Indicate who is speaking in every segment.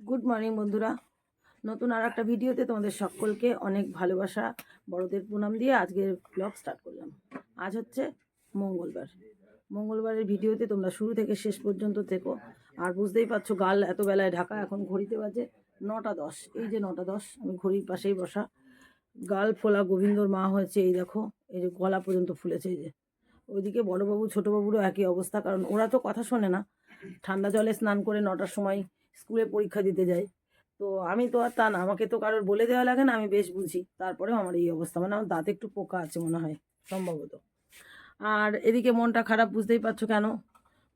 Speaker 1: Good morning বন্ধুরা। নতুন আর একটা ভিডিওতে তোমাদের সকলকে অনেক ভালোবাসা, বড়দের প্রণাম দিয়ে আজকের ব্লগ স্টার্ট করলাম। আজ হচ্ছে মঙ্গলবার। মঙ্গলবারের ভিডিওতে তোমরা শুরু থেকে শেষ পর্যন্ত থেকো। আর বুঝতেই পারছ, গাল এত বেলায় ঢাকা, এখন ঘড়িতে বাজে নটা দশ। এই যে নটা দশ, আমি ঘড়ির পাশেই বসা। গাল ফোলা গোবিন্দর মা হয়েছে, এই দেখো, এই যে গলা পর্যন্ত ফুলেছে, এই যে। ওইদিকে বড়বাবু, ছোটোবাবুরও একই অবস্থা, কারণ ওরা তো কথা শোনে না। ঠান্ডা জলে স্নান করে নটার সময় স্কুলে পরীক্ষা দিতে যাই। তো আমি তো আর তা না, আমাকে তো কারোর বলে দেওয়া লাগে না, আমি বেশ বুঝি। তারপরেও আমার এই অবস্থা মানে আমার দাঁতে একটু পোকা আছে মনে হয়, সম্ভবত। আর এদিকে মনটা খারাপ, বুঝতেই পারছ কেন?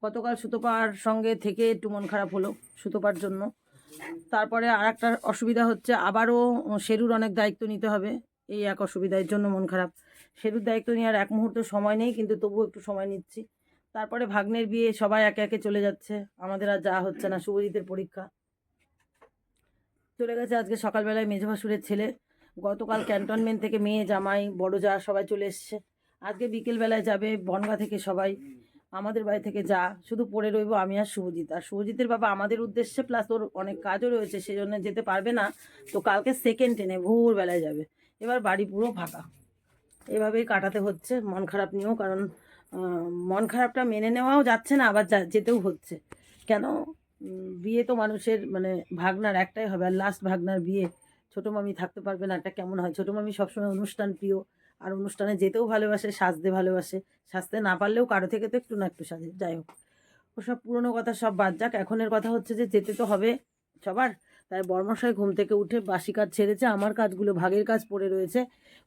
Speaker 1: গতকাল সুতোপার সঙ্গে থেকে একটু মন খারাপ হলো সুতোপার জন্য। তারপরে আর একটা অসুবিধা হচ্ছে, আবারও শেরুর অনেক দায়িত্ব নিতে হবে। এই এক অসুবিধার জন্য মন খারাপ। শেরুর দায়িত্ব নেওয়ার এক মুহূর্ত সময় নেই, কিন্তু তবুও একটু সময় নিচ্ছি। তারপরে ভাগ্নের বিয়ে সবাই একে একে চলে যাচ্ছে। আমাদের আর যা হচ্ছে না, শুভজিতের পরীক্ষা। চলে গেছে আজকে সকালবেলায় মেঝো ভাসুরের ছেলে। গতকাল ক্যান্টনমেন্ট থেকে মেয়ে, জামাই, বড় যা সবাই চলে এসছে। আজকে বিকেলবেলায় যাবে বনগা থেকে সবাই। আমাদের বাড়ি থেকে যা, শুধু পড়ে রইবো আমি আর শুভজিৎ। আর শুভজিতের বাবা আমাদের উদ্দেশ্যে প্লাস ওর অনেক কাজও রয়েছে সেই জন্য যেতে পারবে না। তো কালকে সেকেন্ড ট্রেনে ভোরবেলায় যাবে। এবার বাড়ি পুরো ফাঁকা। এভাবেই কাটাতে হচ্ছে, মন খারাপ নিয়েও, কারণ মন খারাপটা মেনে নেওয়াও যাচ্ছে না, আবার যেতেও হচ্ছে। কেন? বিয়ে তো মানুষের মানে ভাগনার একটাই হবে, আর লাস্ট ভাগনার বিয়ে ছোটো মামি থাকতে পারবে না, একটা কেমন হয়? ছোটো মামি সবসময় অনুষ্ঠান প্রিয়, আর অনুষ্ঠানে যেতেও ভালোবাসে, সাজতে ভালোবাসে। সাজতে না পারলেও কারও থেকে তো একটু না একটু সাজে, যাই হোক। ওসব পুরনো কথা সব বাদ যাক, এখনের কথা হচ্ছে যে যেতে তো হবে সবার। তাই বর্মশাই ঘুম থেকে উঠে বাসি কাজ ছেড়েছে, আমার কাজগুলো ভাগের কাজ পড়ে রয়েছে।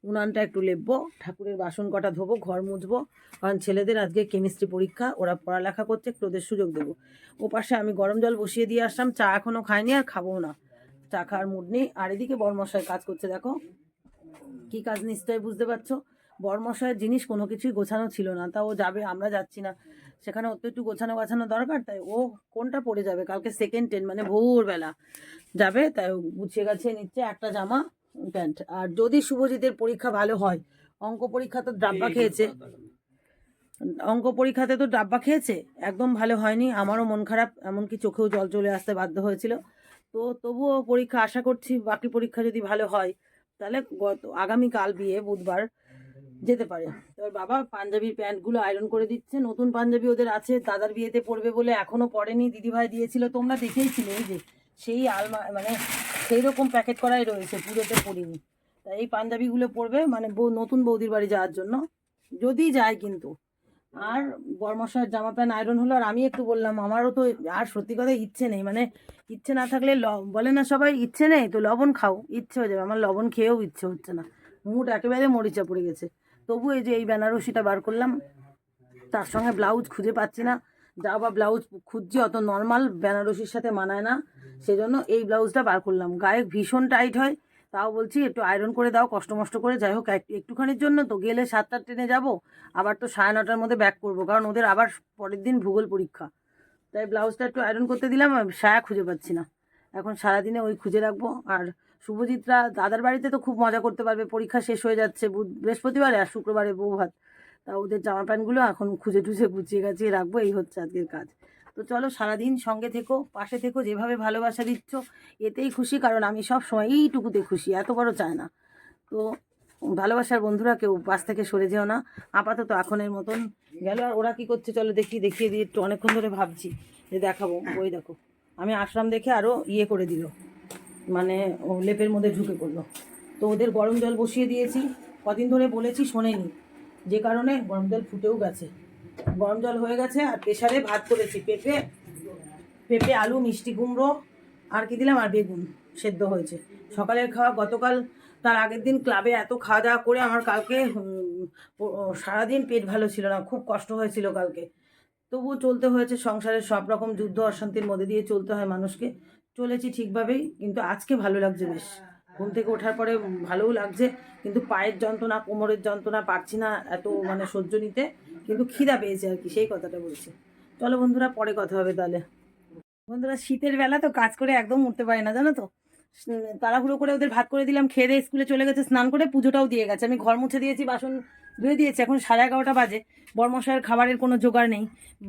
Speaker 1: উনানটা একটু লেপবো, ঠাকুরের বাসন কটা ধোবো, ঘর মুছবো, কারণ ছেলেদের আজকে কেমিস্ট্রি পরীক্ষা, ওরা পড়ালেখা করছে একটু ওদের সুযোগ দেবো। ও পাশে আমি গরম জল বসিয়ে দিয়ে আসলাম, চা এখনও খাইনি আর খাব না। চা খাওয়ার মুড নেই। আর এদিকে বরমশাই কাজ করছে, দেখো। কি কাজ নিশ্চয়ই বুঝতে পারছ? বরমশাইয়ের জিনিস কোনো কিছুই গোছানো ছিল না, তা ও যাবে, আমরা যাচ্ছি না। সেখানে ওর তো একটু গোছানো গোছানো দরকার তাই ও কোনটা পড়ে যাবে? কালকে সেকেন্ড টেন মানে ভোরবেলা যাবে তাই ও গুছিয়ে গাছিয়ে নিচ্ছে একটা জামা প্যান্ট। আর যদি শুভজিতের পরীক্ষা ভালো হয় অঙ্ক পরীক্ষা তো ডাব্বা খেয়েছে। অঙ্ক পরীক্ষাতে তো ডাব্বা খেয়েছে একদম ভালো হয়নি আমারও মন খারাপ এমনকি চোখেও জল চলে আসতে বাধ্য হয়েছিল। তো তবুও পরীক্ষা আশা করছি বাকি পরীক্ষা যদি ভালো হয় তাহলে গত আগামীকাল বিয়ে বুধবার। যেতে পারে। এবার বাবা পাঞ্জাবির প্যান্টগুলো আয়রন করে দিচ্ছে। নতুন পাঞ্জাবি ওদের আছে, দাদার বিয়েতে পড়বে বলে এখনও পরেনি। দিদিভাই দিয়েছিল, তোমরা দেখেইছিলে এই যে, সেই আলমা মানে সেই রকম প্যাকেট করাই রয়েছে, পুরোতে পরিনি। তাই এই পাঞ্জাবিগুলো পরবে মানে নতুন বৌদির বাড়ি যাওয়ার জন্য। যদি যায় কিন্তু। আর বর্মশার জামা প্যান্ট আয়রন হলো, আর আমি একটু বললাম, আমারও তো আর সত্যি কথা ইচ্ছে নেই। মানে ইচ্ছে না থাকলে ল- বলে না সবাই, ইচ্ছে নেই তো লবণ খাও, ইচ্ছে হয়ে যাবে। আমার লবণ খেয়েও ইচ্ছে হচ্ছে না। মুড একেবারে মরিচা পড়ে গেছে। তবু এই যে এই বেনারসিটা বার করলাম, তার সঙ্গে ব্লাউজ খুঁজে পাচ্ছি না। যা বা ব্লাউজ খুঁজছি, অত নর্মাল বেনারসির সাথে মানায় না। সেজন্য এই ব্লাউজটা বার করলাম। গায়ে ভীষণ টাইট হয়, তাও বলছি একটু আয়রন করে দাও, কষ্ট মষ্ট করে। যাই হোক, এক- একটুখানির জন্য তো গেলে সাতটার ট্রেনে যাব, আবার তো সাড়ে নটার মধ্যে ব্যাক করব, কারণ ওদের আবার পরের দিন ভূগোল পরীক্ষা। তাই ব্লাউজটা একটু আয়রন করতে দিলাম সায়া খুঁজে পাচ্ছি না। এখন সারাদিনে ওই খুঁজে রাখব, আর শুভজিৎরা দাদার বাড়িতে তো খুব মজা করতে পারবে। পরীক্ষা শেষ হয়ে যাচ্ছে বৃহস্পতিবারে আর শুক্রবারে বউ ভাত তা ওদের জামা প্যান্টগুলো এখন খুঁজে টুজে গুছিয়ে গাছিয়ে রাখব, এই হচ্ছে আজকের কাজ। তো চলো সারাদিন সঙ্গে থেকো, পাশে থেকো, যেভাবে ভালোবাসা দিচ্ছ, এতেই খুশি, কারণ আমি সব সময় এইটুকুতে খুশি, এত বড় চায় না। তো ভালোবাসার বন্ধুরা কেউ পাশ থেকে সরে যেও না, আপাতত এখনের মতন গেল। আর ওরা কি করছে চলো দেখি, দেখিয়ে দিয়ে একটু অনেকক্ষণ ধরে ভাবছি যে দেখাবো। ওই দেখো, আমি আসলাম দেখে আরও ইয়ে করে দিল। মানে লেপের মধ্যে ঢুকে পড়ল। তো ওদের গরম জল বসিয়ে দিয়েছি। কদিন ধরে বলেছি শোনেনি। যে কারণে গরম জল ফুটেও গেছে। গরম জল হয়ে গেছে আর প্রেশারে ভাত করেছি। পেঁপে পেঁপে, আলু, মিষ্টি কুমড়ো, আর কি দিলাম? আর বেগুন সেদ্ধ হয়েছে। সকালের খাওয়া গতকাল তার আগের দিন ক্লাবে এত খাওয়া দাওয়া করে আমার কালকে সারাদিন পেট ভালো ছিল না। খুব কষ্ট হয়েছিল কালকে। তবুও চলতে হয়েছে সংসারের সব রকম যুদ্ধ অশান্তির মধ্যে দিয়ে চলতে হয় মানুষকে। চলেছি ঠিকভাবেই, কিন্তু আজকে ভালো লাগছে বেশ। ঘুম থেকে ওঠার পরে ভালোও লাগছে, কিন্তু পায়ের যন্ত্রণা, কোমরের যন্ত্রণা পারছি না এত মানে সহ্য নিতে, কিন্তু খিদা পেয়েছে আর কি, সেই কথাটা বলছি। চলো বন্ধুরা, পরে কথা হবে তাহলে। বন্ধুরা, শীতের বেলা তো কাজ করে একদম উঠতে পারে না, জানো তো? তাড়াহুড়ো করে ওদের ভাত করে দিলাম, খেয়ে দিয়ে স্কুলে চলে গেছে, স্নান করে পুজোটাও দিয়ে গেছে। আমি ঘর মুছে দিয়েছি, বাসন ধুয়ে দিয়েছি, এখন সাড়ে এগারোটা বাজে। বর্মশায়ের খাবারের কোনো জোগাড় নেই।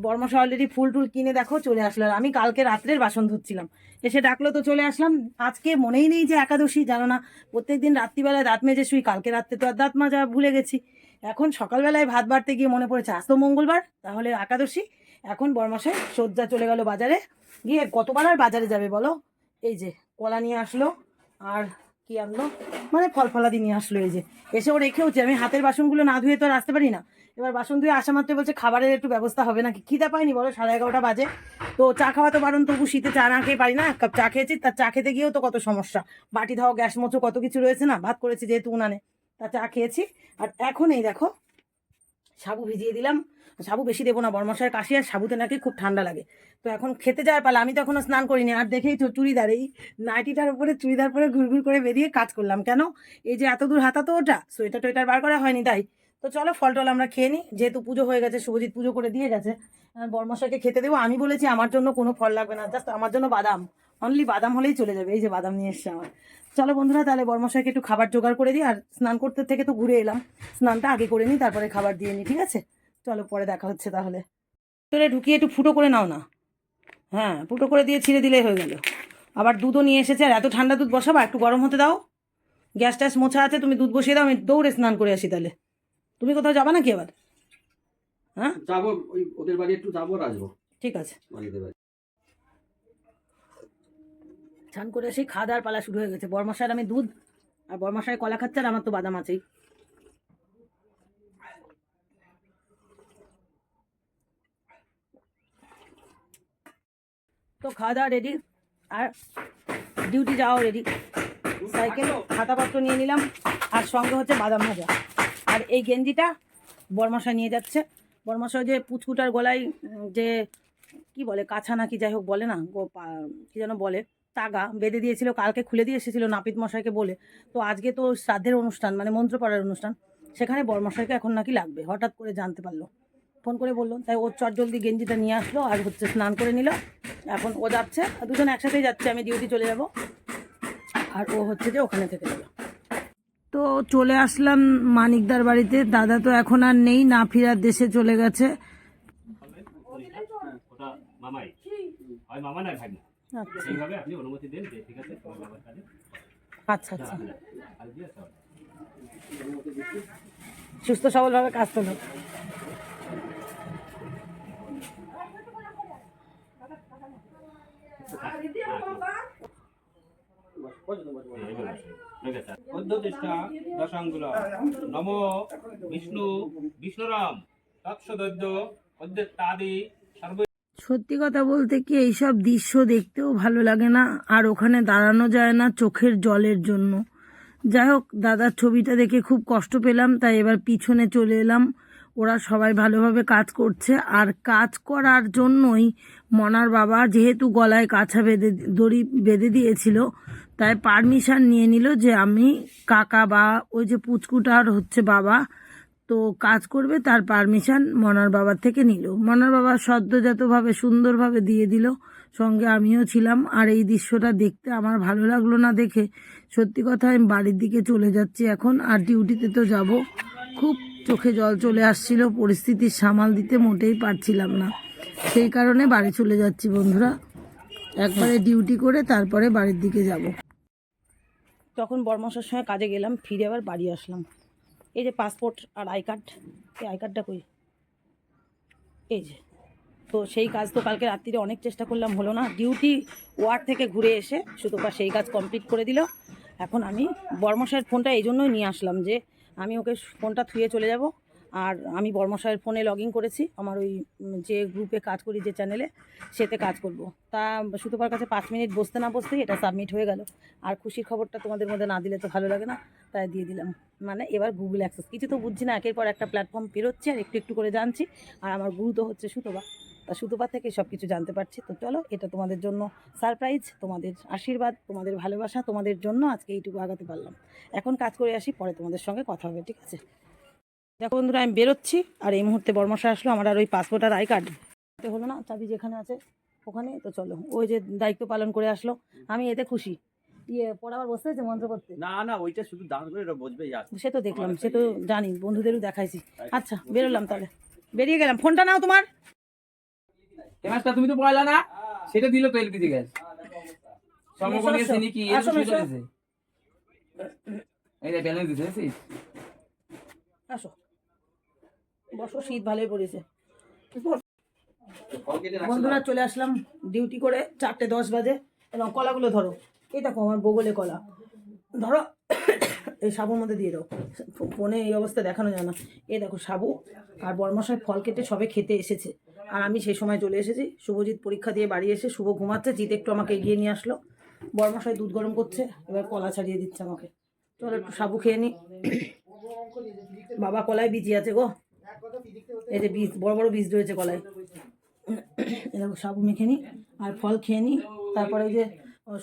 Speaker 1: বর্মশা অলরেডি ফুল টুল কিনে, দেখো, চলে আসলো। আমি কালকে রাত্রের বাসন ধুচ্ছিলাম। এসে ডাকলো তো চলে আসলাম। আজকে মনেই নেই যে একাদশী, জানো না। প্রত্যেক দিন রাত্রিবেলায় দাঁত মেজে শুই, কালকে রাত্রে তো আর দাঁত মাজা ভুলে গেছি। এখন সকালবেলায় ভাত বাড়তে গিয়ে মনে পড়েছে, আজ তো মঙ্গলবার, তাহলে একাদশী। এখন বর্মশাই সজ্জা চলে গেল বাজারে। গিয়ে কতবার আর বাজারে যাবে বলো? এই যে কলা নিয়ে আসলো, আর কি আনলো? মানে ফল ফলাদি নিয়ে আসলো এই যে। এসে ও রেখেওছে আমি হাতের বাসনগুলো না ধুয়ে তো আর আসতে পারি না। এবার বাসন ধুয়ে আসা মাত্র বলছে, খাবারের একটু ব্যবস্থা হবে নাকি? খিদা পাইনি বলো, সাড়ে এগারোটা বাজে। তো চা খাওয়া তো বারণ, তবু শীতে চা না খেয়ে পারি না। এক কাপ চা খেয়েছি তার চা খেতে গিয়েও তো কত সমস্যা। বাটি ধাও গ্যাস মোচো কত কিছু রয়েছে না? ভাত করেছি যেহেতু উনানে। তা চা খেয়েছি। আর এখন এই দেখো, সাবু ভিজিয়ে দিলাম। সাবু বেশি দেবো না বর্মশায় কাশি আর সাবুতে নাকি খুব ঠান্ডা লাগে। তো এখন খেতে যাওয়ার পালা। আমি তো এখনও স্নান করিনি। আর দেখেই তো চুড়িদার, এই নাইটিটার উপরে চুড়িদার পরে ঘুরঘুর করে বেরিয়ে কাজ করলাম। কেন? এই যে এত দূর হাতা তো ওটা, সোয়েটার টোয়েটার বার করা হয়নি তাই। তো চলো ফল টল আমরা খেয়ে নিই যেহেতু পুজো হয়ে গেছে, শুভজিৎ পুজো করে দিয়ে গেছে বর্মশাকে খেতে দেবো। আমি বলেছি আমার জন্য কোনো ফল লাগবে না, জাস্ট আমার জন্য বাদাম। অনলি বাদাম হলেই চলে যাবে, এই যে বাদাম নিয়ে এসছে আমার। চলো বন্ধুরা, তাহলে বর্মশাইকে একটু খাবার জোগাড় করে দিই। আর স্নান করতে থেকে তো ঘুরে এলাম। স্নানটা আগে করে নিই তারপরে খাবার দিয়ে নিই ঠিক আছে? চলো পরে দেখা হচ্ছে তাহলে। তোরে ঢুকিয়ে একটু ফুটো করে নাও না। হ্যাঁ ফুটো করে দিয়ে ছিঁড়ে দিলেই হয়ে গেল। আবার দুধও নিয়ে এসেছে আর এত ঠান্ডা দুধ বসাবা একটু গরম হতে দাও। গ্যাস ট্যাস মোছা আছে তুমি দুধ বসিয়ে দাও আমি দৌড়ে স্নান করে আসি তাহলে। তুমি কোথাও যাবা নাকি আবার? হ্যাঁ?
Speaker 2: যাব ওই ওদের বাড়ি একটু যাব আর আসব
Speaker 1: ঠিক আছে। স্নান করে এসেই খাওয়া দাওয়ার পালা শুরু হয়ে গেছে। বরমাসার আমি দুধ আর বরমাসায় কলা খাচ্ছে আর আমার তো বাদাম আছেই। তো খাওয়া দাওয়া রেডি আর ডিউটি যাওয়া রেডি সাইকেল খাতাপত্র নিয়ে নিলাম। আর সঙ্গে হচ্ছে বাদাম ভাজা। আর এই গেঞ্জিটা বরমাসা নিয়ে যাচ্ছে। বরমাসা যে পুচকুটার গলায় যে কি বলে, কাছা নাকি যাই হোক বলে না কি যেন বলে, তাগা বেঁধে দিয়েছিল, কালকে খুলে দিয়ে এসেছিল নাপিত মশাইকে বলে। তো আজকে তো শ্রাদ্ধের অনুষ্ঠান মানে মন্ত্র পড়ার অনুষ্ঠান। সেখানে বরমশাইকে এখন নাকি লাগবে, হঠাৎ করে জানতে পারল। ফোন করে বলল। তাই ওর চট জলদি গেঞ্জিটা নিয়ে আসলো আর হচ্ছে স্নান করে নিল। এখন ও যাচ্ছে, দুজন একসাথেই যাচ্ছে, আমি ডিউটি চলে যাব। আর ও হচ্ছে যে ওখানে থেকে যাবে। তো চলে আসলাম মানিকদার বাড়িতে, দাদা তো এখন আর নেই, না ফিরার দেশে চলে গেছে। আচ্ছা আচ্ছা। সুস্থ সবলভাবে কাজ করল সত্যি কথা বলতে কি এইসব দৃশ্য দেখতেও ভালো লাগে না, আর ওখানে দাঁড়ানো যায় না চোখের জলের জন্য। যাই হোক, দাদার ছবিটা দেখে খুব কষ্ট পেলাম, তাই এবার পিছনে চলে এলাম। ওরা সবাই ভালোভাবে কাজ করছে, আর কাজ করার জন্যই মনার বাবা যেহেতু গলায় কাছা বেঁধে দড়ি বেঁধে দিয়েছিল, তাই পারমিশন নিয়ে নিল যে আমি কাকা বা ওই যে পুচকুটার হচ্ছে বাবা, তো কাজ করবে, তার পারমিশন মনার বাবার থেকে নিল। মনার বাবা সদ্যজাতভাবে সুন্দরভাবে দিয়ে দিল, সঙ্গে আমিও ছিলাম, আর এই দৃশ্যটা দেখতে আমার ভালো লাগল না দেখে। সত্যি কথা, আমি বাড়ির দিকে চলে যাচ্ছি এখন, আর ডিউটিতে তো যাব। খুব চোখে জল চলে আসছিল, পরিস্থিতির সামাল দিতে মোটেই পারছিলাম না। সেই কারণে বাড়ি চলে যাচ্ছি বন্ধুরা। একবারে ডিউটি করে তারপরে বাড়ির দিকে যাব। তখন বর্মশার সঙ্গে কাজে গেলাম, ফিরে আবার বাড়ি আসলাম। এই যে পাসপোর্ট আর আই কার্ড এই আই কার্ডটা কই? এই যে। তো সেই কাজ তো কালকে রাত্রিরে অনেক চেষ্টা করলাম, হলো না। ডিউটি ওয়ার্ড থেকে ঘুরে এসে সুতপা সেই কাজ কমপ্লিট করে দিল। এখন আমি বর্মশায়ের ফোনটা এই জন্যই নিয়ে আসলাম যে, আমি ওকে ফোনটা থুয়ে চলে যাব। আর আমি বর্মশায়ের ফোনে লগ ইন করেছি। আমার ওই যে গ্রুপে কাজ করি, যে চ্যানেলে সেতে কাজ করব। তা সুতপার কাছে পাঁচ মিনিট বসতে না বসতেই এটা সাবমিট হয়ে গেল। আর খুশির খবরটা তোমাদের মধ্যে না দিলে তো ভালো লাগে না, তাই দিয়ে দিলাম। মানে এবার গুগল অ্যাক্সেস কিছু তো বুঝছি না, একের পর একটা প্ল্যাটফর্ম পেরোচ্ছে আর একটু একটু করে জানছি। আর আমার গুরু তো হচ্ছে সুতপা। তা সুতপা থেকে সব কিছু জানতে পারছি। তো চলো, এটা তোমাদের জন্য সারপ্রাইজ তোমাদের আশীর্বাদ, তোমাদের ভালোবাসা, তোমাদের জন্য আজকে এইটুকু আগাতে পারলাম। এখন কাজ করে আসি, পরে তোমাদের সঙ্গে কথা হবে, ঠিক আছে? দেখো বন্ধুরা আমি বেরোচ্ছি আর এই মুহূর্তে বর্মশা আসলো আমার আর ওই পাসপোর্ট আর আই কার্ড হলো না চাবি যেখানে আছে ওখানে তো চলো ওই যে দায়িত্ব পালন করে আসলো আমি এতে খুশি। ইয়ে পড়াবার বসতে হয়েছে মন্ত্র করতে
Speaker 2: না না ওইটা শুধু দাঁড় করে এটা
Speaker 1: সে তো দেখলাম সে তো জানি বন্ধুদেরও দেখাইছি। আচ্ছা বেরোলাম তাহলে। বেরিয়ে গেলাম। ফোনটা নাও তোমার।
Speaker 3: এমাসটা তুমি তো পড়ালা না? সেটা দিল তো এলপিজি গ্যাস। সমকোণীয় শ্রেণি কি এর
Speaker 1: আসো,
Speaker 3: সুবিধা এই ব্যালেন্স দিতে
Speaker 1: আসো। বসো শীত ভালোই পড়েছে। বন্ধুরা চলে আসলাম ডিউটি করে চারটে দশ বাজে। এবং কলাগুলো ধরো। এই দেখো আমার বগলে কলা। ধরো এই সাবুর মধ্যে দিয়ে দাও। ফোনে এই অবস্থা দেখানো যায় না। এই দেখো সাবু আর বর্মশাই ফল কেটে সবে খেতে এসেছে। আর আমি সেই সময় চলে এসেছি। শুভজিৎ পরীক্ষা দিয়ে বাড়ি এসে শুভ ঘুমাচ্ছে। জিৎ একটু আমাকে এগিয়ে নিয়ে আসলো। বর্মশাই দুধ গরম করছে। এবার কলা ছাড়িয়ে দিচ্ছে আমাকে। চলো একটু সাবু খেয়ে নি। বাবা কলায় বিজি আছে গো। এই যে বীজ, বড় বড় বীজ রয়েছে কলায় এরকম সাবু মেখে নিই আর ফল খেয়ে নিই তারপরে ওই যে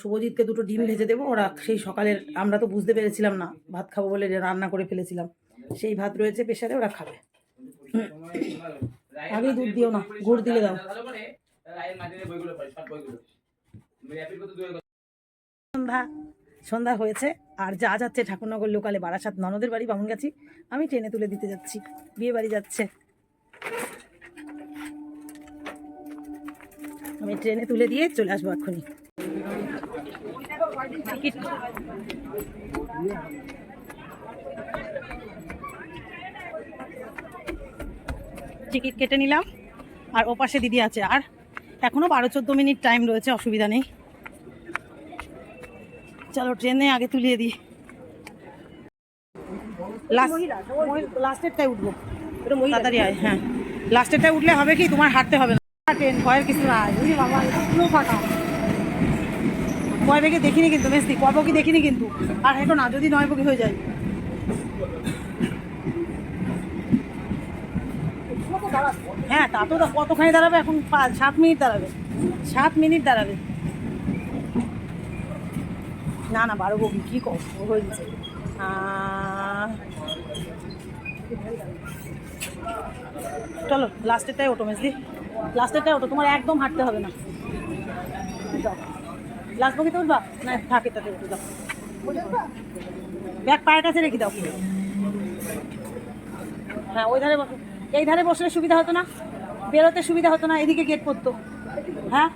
Speaker 1: শুভজিৎকে দুটো ডিম ভেজে দেবো, ওরা সেই সকালের, আমরা তো বুঝতে পেরেছিলাম না, ভাত খাব বলে রান্না করে ফেলেছিলাম। সেই ভাত রয়েছে প্রেশারে, ওরা খাবে। আগে দুধ দিও না, গুড় দিলে দাও। সন্ধ্যা সন্ধ্যা হয়েছে, আর যা যাচ্ছে ঠাকুরনগর লোকালে, বারাসাত ননদের বাড়ি বামুন গাছি আমি ট্রেনে তুলে দিতে যাচ্ছি, বিয়ে বাড়ি যাচ্ছে। আমি ট্রেনে তুলে দিয়ে চলে আসব এক্ষুনি। টিকিট। টিকিট কেটে নিলাম। আর ওপাশে দিদি আছে। আর এখনও বারো চোদ্দ মিনিট টাইম রয়েছে অসুবিধা নেই। চলো ট্রেনে আগে তুলিয়ে দিই। লাস্টেরটাই উঠবো। তাড়াতাড়ি আয় হ্যাঁ। লাস্টেরটাই উঠলে হবে কি? তোমার হাঁটতে হবে না। ট্রেন ভয়ের কিছু না বাবা বেগে দেখিনি কিন্তু মেসি কয় বকি দেখিনি কিন্তু। আর হেঁটো না, যদি নয় বকি হয়ে যায়। হ্যাঁ তা তো কতখানি দাঁড়াবে? এখন সাত মিনিট দাঁড়াবে। সাত মিনিট দাঁড়াবে। না না, বারো বগি কী কম হয়ে গেছে চলো লাস্টেরটাই ওটো মেসলি লাস্টেরটাই ওটো তোমার একদম হাঁটতে হবে না। যাও। লাস্ট বগিতে উঠবা? না এটাতে উঠে, যাও। ব্যাগ পায়ের কাছে রেখে দাও। হ্যাঁ ওই ধারে বসো। এই ধারে বসলে সুবিধা হতো না? বেরোতে সুবিধা হতো না, এদিকে গেট পড়তো। হ্যাঁ?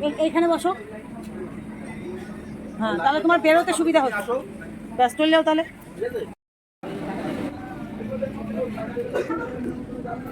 Speaker 1: এই- এইখানে বসো। হ্যাঁ তাহলে তোমার বেরোতে সুবিধা হতো। ব্যাস চললেও তাহলে।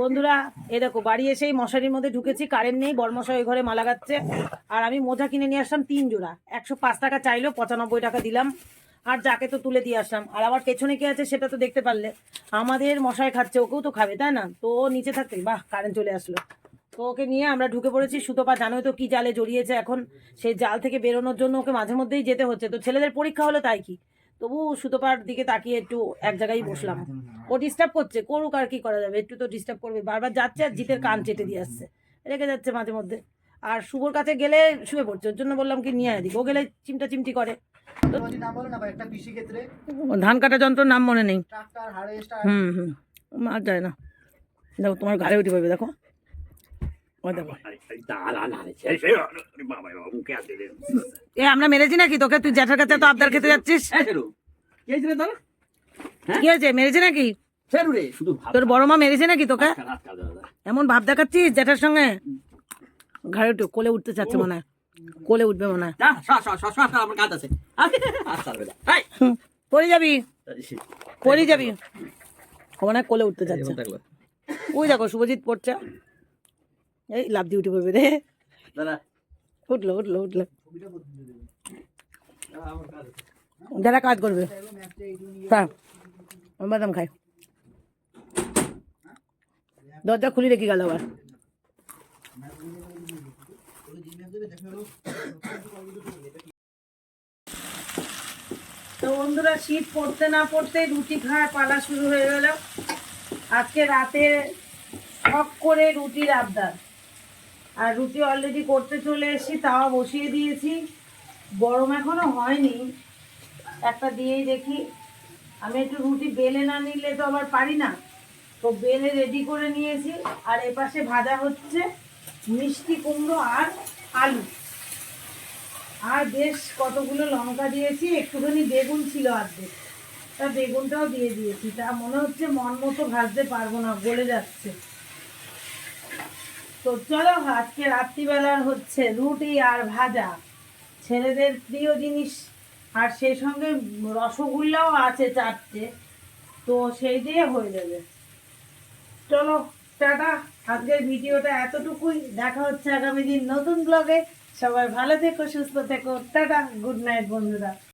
Speaker 1: বন্ধুরা এ দেখো, বাড়ি এসেই মশারির মধ্যে ঢুকেছি, কারেন্ট নেই, বরমশাই ওই ঘরে মালা গাচ্ছে। আর আমি মোজা কিনে নিয়ে আসলাম তিন জোড়া, একশো পাঁচ টাকা চাইলো, পঁচানব্বই টাকা দিলাম। আর যাকে তো তুলে দিয়ে আসলাম। আর আবার পেছনে কি আছে সেটা তো দেখতে পারলে। আমাদের মশাই খাচ্ছে, ওকেও তো খাবে, তাই না? তো নিচে থাকতে, বাহ, কারেন্ট চলে আসলো। তো ওকে নিয়ে আমরা ঢুকে পড়েছি, সুতোপা জানোই তো কি জালে জড়িয়েছে এখন। সেই জাল থেকে বেরোনোর জন্য ওকে মাঝে মধ্যেই যেতে হচ্ছে। তো ছেলেদের পরীক্ষা হলো তাই কি? তবু সুতোপার দিকে তাকিয়ে একটু এক জায়গায় বসলাম। ও ডিস্টার্ব করছে করুক আর কি করা যাবে একটু তো ডিস্টার্ব করবে। বারবার যাচ্ছে আর জিতের কান চেটে দিয়ে আসছে। রেখে যাচ্ছে মাঝে মধ্যে। আর শুভর কাছে গেলে শুয়ে পড়ছে ওর জন্য বললাম কি নিয়ে আয় ও গেলে চিমটা চিমটি করে ধান কাটা যন্ত্র নাম মনে নেই। হুম হুম। আর যায় না। দেখো তোমার ঘাড়ে উঠে পাবে দেখো। এ আমরা মেরেছি নাকি? তোকে তুই জ্যাঠার কাছে তো আবদার খেতে যাচ্ছিস।
Speaker 2: কি হয়েছে রে তোর?
Speaker 1: কি হয়েছে? মেরেছে নাকি? তোর বড় মা মেরেছে নাকি তোকে। এমন ভাব দেখাচ্ছিস জ্যাঠার সঙ্গে? ঘাড়ে উঠে কোলে উঠতে চাচ্ছে মনে হয়। কোলে উঠবে মনে হয়। পড়ে যাবি। পড়ে যাবি। মনে হয় কোলে উঠতে
Speaker 2: থাকল।
Speaker 1: ওই দেখো শুভজিৎ পড়ছে। এই লাভ দিয়ে উঠে পড়বে রে।
Speaker 2: দাঁড়া।
Speaker 1: উঠল উঠল উঠল। যারা কাজ করবে। তা বাদাম খাই দরজা খুলে রেখে গেল আবার। তো বন্ধুরা শীত পড়তে না পড়তেই রুটি খাওয়ার পালা শুরু হয়ে গেল। আজকে রাতে শখ করে রুটির আবদার। আর রুটি অলরেডি করতে চলে এসেছি, তাওয়া বসিয়ে দিয়েছি। গরম এখনও হয়নি। একটা দিয়েই দেখি। আমি একটু রুটি বেলে না নিলে তো আবার পারি না। তো বেলে রেডি করে নিয়েছি। আর এপাশে ভাজা হচ্ছে মিষ্টি কুমড়ো আর আলু। আর বেশ কতগুলো লঙ্কা দিয়েছি। একটুখানি বেগুন ছিল অর্ধেক তা বেগুনটাও দিয়ে দিয়েছি। তা মনে হচ্ছে মন মতো ভাজতে পারব না, গলে যাচ্ছে। তো চলো আজকে রাত্রিবেলার হচ্ছে রুটি আর ভাজা। ছেলেদের প্রিয় জিনিস। আর সেই সঙ্গে রসগোল্লাও আছে চারটে। তো সেই দিয়ে হয়ে যাবে। চলো, টাটা। আজকের ভিডিওটা এতটুকুই। দেখা হচ্ছে আগামী দিন নতুন ব্লগে সবাই ভালো থেকো, সুস্থ থেকো। টাটা গুড নাইট বন্ধুরা।